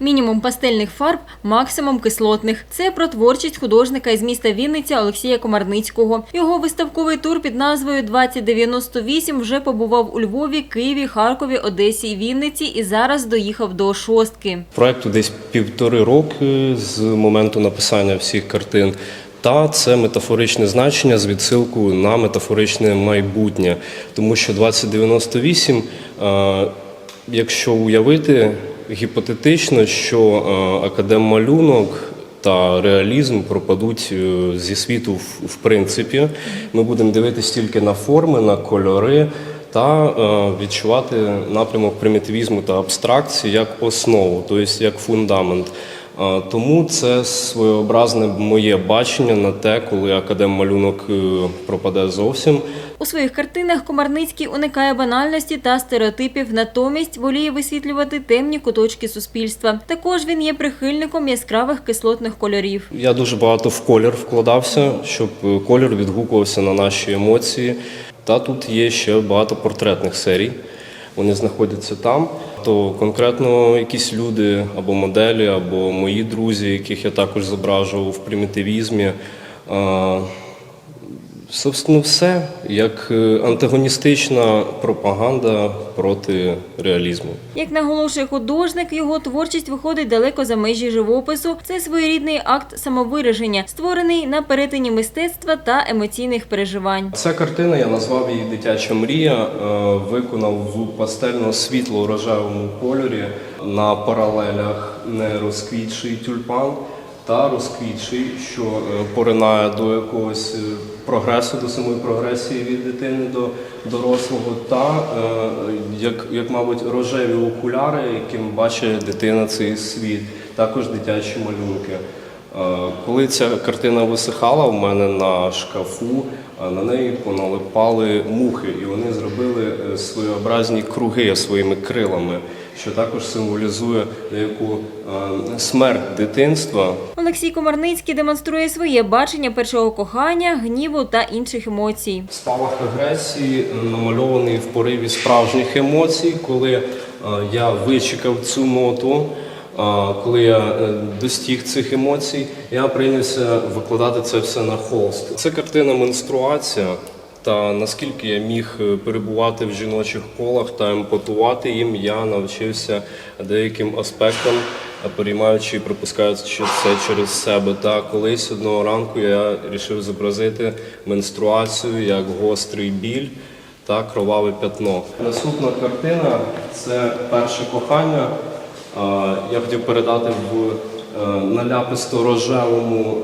Мінімум пастельних фарб, максимум кислотних. Це про творчість художника із міста Вінниця Олексія Комарницького. Його виставковий тур під назвою «2098» вже побував у Львові, Києві, Харкові, Одесі і Вінниці і зараз доїхав до шостки. Проекту десь півтори роки з моменту написання всіх картин. Та це метафоричне значення з відсилкою на метафоричне майбутнє. Тому що 2098, е, якщо уявити гіпотетично, що академ академмалюнок та реалізм пропадуть е, зі світу в- в принципі. Ми будемо дивитися тільки на форми, на кольори та е, відчувати напрямок примітивізму та абстракції як основу, тобто як фундамент. Е, Тому це своєобразне моє бачення на те, коли академ-малюнок е, пропаде зовсім. У своїх картинах Комарницький уникає банальності та стереотипів, натомість воліє висвітлювати темні куточки суспільства. Також він є прихильником яскравих кислотних кольорів. Я дуже багато в колір вкладався, щоб е, колір відгукувався на наші емоції. Та тут є ще багато портретних серій. Вони знаходяться там. То конкретно якісь люди або моделі, або мої друзі, яких я також зображував в примітивізмі. Собственно, все як е, антагоністична пропаганда проти реалізму. Як наголошує художник, його творчість виходить далеко за межі живопису. Це своєрідний акт самовираження, створений на перетині мистецтва та емоційних переживань. Ця картина я назвав її Дитяча мрія. е, Виконав в пастельно-світло рожевому кольорі на паралелях не розквітший тюльпан та розквітший, що е, поринає до якогось е, прогресу, до самої прогресії від дитини до дорослого, та е, як, як мабуть, рожеві окуляри, яким бачить дитина цей світ, також дитячі малюнки. Коли ця картина висихала в мене на шкафу, на неї поналипали мухи, і вони зробили своєобразні круги своїми крилами, що також символізує деяку е, смерть дитинства. Олексій Комарницький демонструє своє бачення першого кохання, гніву та інших емоцій. Спалах агресії намальований в пориві справжніх емоцій, коли е, я вичекав цю ноту. е, Коли я достиг цих емоцій, я прийнявся викладати це все на холст. Це картина менструація. Та наскільки я міг е, перебувати в жіночих колах та емпатувати їм, я навчився деяким аспектам, е, переймаючи і пропускаючи це через себе. Та колись одного ранку я вирішив зобразити менструацію як гострий біль та кроваве пятно. Наступна картина це перше кохання. Е, Я хотів передати в е, наляписто-рожевому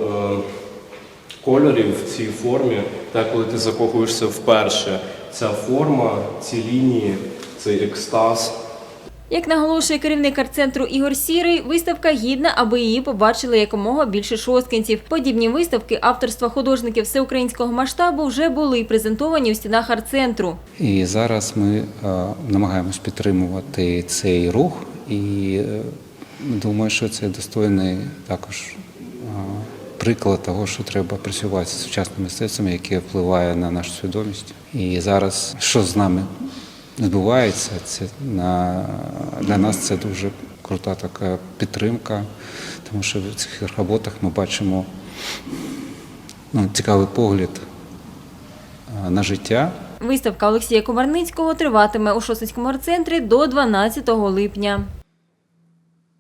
е, кольорі в цій формі, так коли ти закохуєшся вперше. Ця форма, ці лінії, цей екстаз. Як наголошує керівник арт-центру Ігор Сірий, виставка гідна, аби її побачили якомога більше шосткинців. Подібні виставки авторства художників всеукраїнського масштабу вже були презентовані у стінах арт-центру. І зараз ми е, намагаємось підтримувати цей рух, і е, думаю, що це достойний також приклад того, що треба працювати з сучасним мистецтвом, яке впливає на нашу свідомість. І зараз, що з нами відбувається, це на, для нас це дуже крута така підтримка, тому що в цих роботах ми бачимо ну, цікавий погляд на життя. Виставка Олексія Комарницького триватиме у Шосинському арт-центрі до 12 липня.